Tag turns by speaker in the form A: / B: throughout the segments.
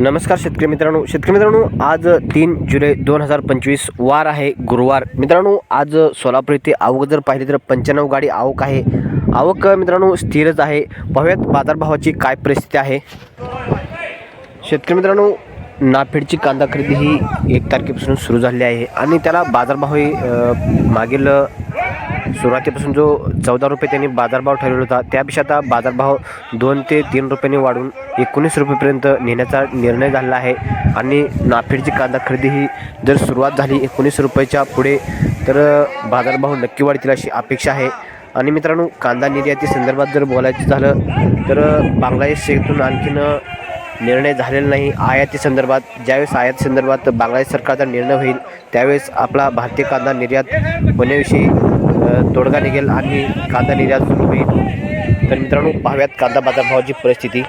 A: नमस्कार शेतकरी मित्रांनो. शेतकरी मित्रांनो आज तीन जुलै दोन हजार पंचवीस वार आहे गुरुवार. मित्रांनो आज सोलापूर येथे आवक जर पाहिली तर पंच्याण्णव गाडी आवक आहे. आवक मित्रांनो स्थिरच आहे. पाहूयात बाजारभावाची काय परिस्थिती आहे. शेतकरी मित्रांनो नाफेडची कांदा खरेदी ही एक तारखेपासून सुरू झाली आहे आणि त्याला बाजारभावही मागील सुरुवातीपासून जो चौदा रुपये त्यांनी बाजारभाव ठरवला होता त्यापेक्षा आता बाजारभाव दोन ते तीन रुपयांनी वाढून एकोणीस रुपयेपर्यंत नेण्याचा निर्णय झालेला आहे. आणि नाफेडची कांदा खरेदी ही जर सुरुवात झाली एकोणीस रुपयाच्या पुढे तर बाजारभाव नक्की वाढतील अशी अपेक्षा आहे. आणि मित्रांनो कांदा निर्याती संदर्भात जर बोलायचं झालं तर बांगलादेश शेतून आणखीन निर्णय झालेला नाही. आयाती संदर्भात ज्यावेळेस आयाती संदर्भात बांगलादेश सरकारचा निर्णय होईल त्यावेळेस आपला भारतीय कांदा निर्यात होण्याविषयी तोडगा निगेल आणि निर्यात सुरू होईल तर मित्रांनो पाहूयात कांदा बाजारभावाची परिस्थिती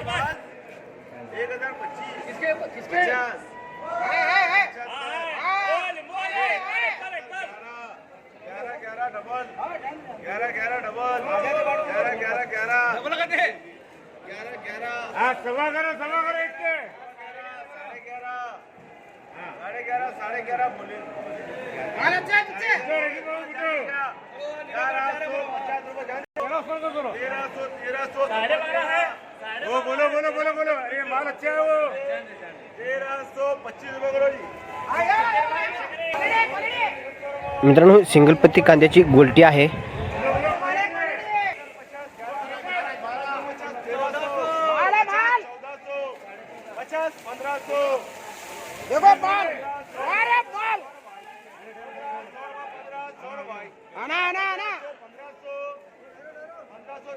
B: साढ़े ग्यारह बोले
C: वो बोलो बोलो बोलो बोलो अरे माल अच्छा है वो.
B: तेरह सौ पच्चीस रुपये करो जी.
A: मित्रांनो सिंगल पत्ती कांद्याची गोलटी आहे.
B: चौदह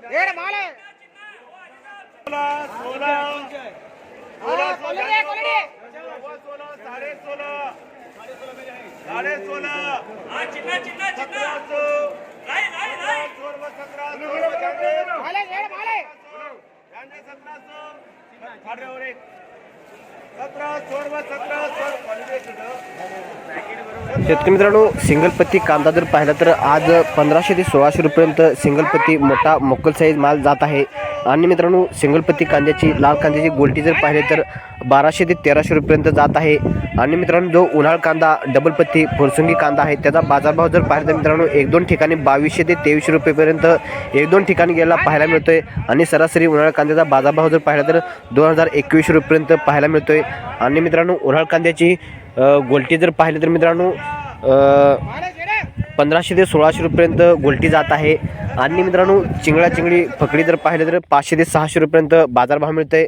B: पंद्रह सौ
D: डेढ़ माल
B: सोलह सोलह सोलह सौ
D: खोल दे खोल दे
B: सवा सोलह साढ़े सोलह साढ़े सोलह सत्रह सौ सोलह सत्रह सौ
D: माल डेढ़ माल
B: सत्रह सौ फाड़ और एक सत्रह सोळा सतरा सोळा
A: शेतकरी मित्रांनो सिंगलपत्ती कांदा जर पाहिला तर आज पंधराशे ते सोळाशे रुपयेपर्यंत सिंगलपत्ती मोठा मोकल साईज माल जात आहे. आणि मित्रांनो सिंगलपत्ती कांद्याची लाल कांद्याची गोलटी जर पाहिले तर बाराशे ते तेराशे रुपयेपर्यंत जात आहे. आणि मित्रांनो जो उन्हाळ कांदा डबल पत्ती फुरसुंगी कांदा आहे त्याचा बाजारभाव जर पाहिला तर मित्रांनो एक दोन ठिकाणी बावीसशे ते तेवीसशे रुपयेपर्यंत एक दोन ठिकाणी गेला पाहायला मिळतो आहे आणि सरासरी उन्हाळ कांद्याचा बाजारभाव जर पाहिला तर दोन हजार एकवीसशे रुपयेपर्यंत पाहायला मिळतो आहे आणि मित्रांनो उन्हाळ कांद्याची गोलटी जर पाहिले तर मित्रांनो पंधराशे ते सोळाशे रुपयेपर्यंत गोलटी जात आहे. आणि मित्रांनो चिंगळा चिंगळी फकडी जर पाहिलं तर पाचशे ते सहाशे रुपयेपर्यंत बाजारभाव मिळतोय.